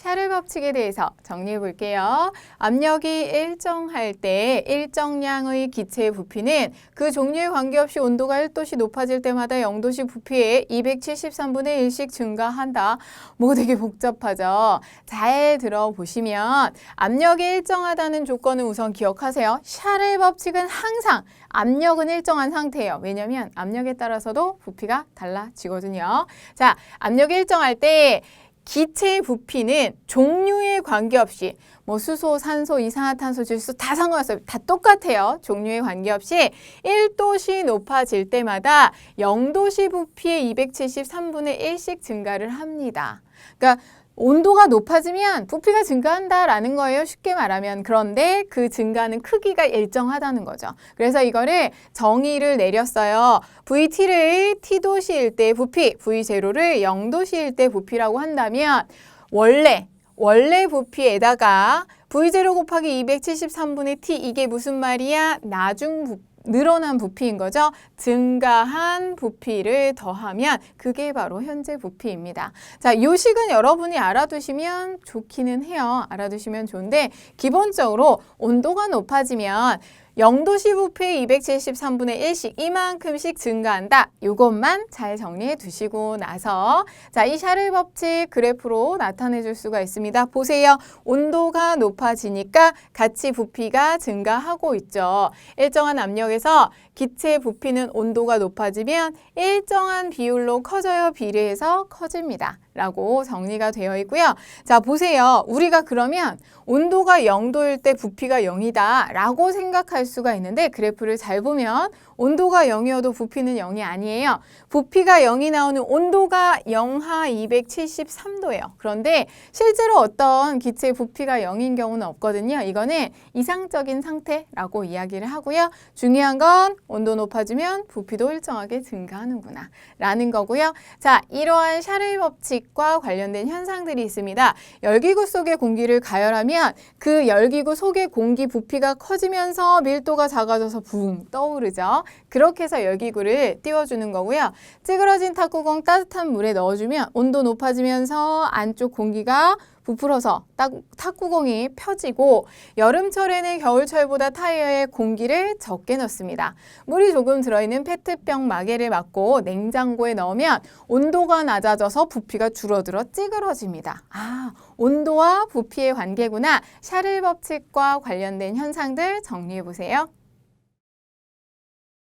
샤를 법칙에 대해서 정리해 볼게요. 압력이 일정할 때 일정량의 기체의 부피는 그 종류에 관계없이 온도가 1도씩 높아질 때마다 0도씩 부피에 273분의 1씩 증가한다. 뭐 되게 복잡하죠. 잘 들어보시면 압력이 일정하다는 조건은 우선 기억하세요. 샤를 법칙은 항상 압력은 일정한 상태예요. 왜냐하면 압력에 따라서도 부피가 달라지거든요. 자, 압력이 일정할 때 기체의 부피는 종류에 관계없이 뭐 수소, 산소, 이산화탄소, 질소 다 상관없어요. 다 똑같아요. 종류에 관계없이 1도씩 높아질 때마다 0도씨 부피의 273분의 1씩 증가를 합니다. 그러니까 온도가 높아지면 부피가 증가한다라는 거예요. 쉽게 말하면. 그런데 그 증가는 크기가 일정하다는 거죠. 그래서 이거를 정의를 내렸어요. VT를 T도시일 때 부피, V0를 0도시일 때 부피라고 한다면 원래 원래 부피에다가 V0 곱하기 273분의 T 이게 무슨 말이야? 나중 부피. 늘어난 부피인 거죠. 증가한 부피를 더하면 그게 바로 현재 부피입니다. 자, 요 식은 여러분이 알아두시면 좋기는 해요. 알아두시면 좋은데 기본적으로 온도가 높아지면 0도씨 부피의 273분의 1씩 이만큼씩 증가한다. 이것만 잘 정리해 두시고 나서 자, 이 샤를 법칙 그래프로 나타내 줄 수가 있습니다. 보세요. 온도가 높아지니까 같이 부피가 증가하고 있죠. 일정한 압력에서 기체 부피는 온도가 높아지면 일정한 비율로 커져요. 비례해서 커집니다. 라고 정리가 되어 있고요. 자, 보세요. 우리가 그러면 온도가 0도일 때 부피가 0이다 라고 생각할 수가 있는데 그래프를 잘 보면 온도가 0이어도 부피는 0이 아니에요. 부피가 0이 나오는 온도가 영하 273도예요. 그런데 실제로 어떤 기체의 부피가 0인 경우는 없거든요. 이거는 이상적인 상태라고 이야기를 하고요. 중요한 건 온도 높아지면 부피도 일정하게 증가하는구나 라는 거고요. 자, 이러한 샤를 법칙 과 관련된 현상들이 있습니다. 열기구 속의 공기를 가열하면 그 열기구 속의 공기 부피가 커지면서 밀도가 작아져서 붕 떠오르죠. 그렇게 해서 열기구를 띄워주는 거고요. 찌그러진 탁구공 따뜻한 물에 넣어주면 온도 높아지면서 안쪽 공기가 부풀어서 딱 탁구공이 펴지고 여름철에는 겨울철보다 타이어에 공기를 적게 넣습니다. 물이 조금 들어있는 페트병 마개를 막고 냉장고에 넣으면 온도가 낮아져서 부피가 줄어들어 찌그러집니다. 아, 온도와 부피의 관계구나. 샤를 법칙과 관련된 현상들 정리해 보세요.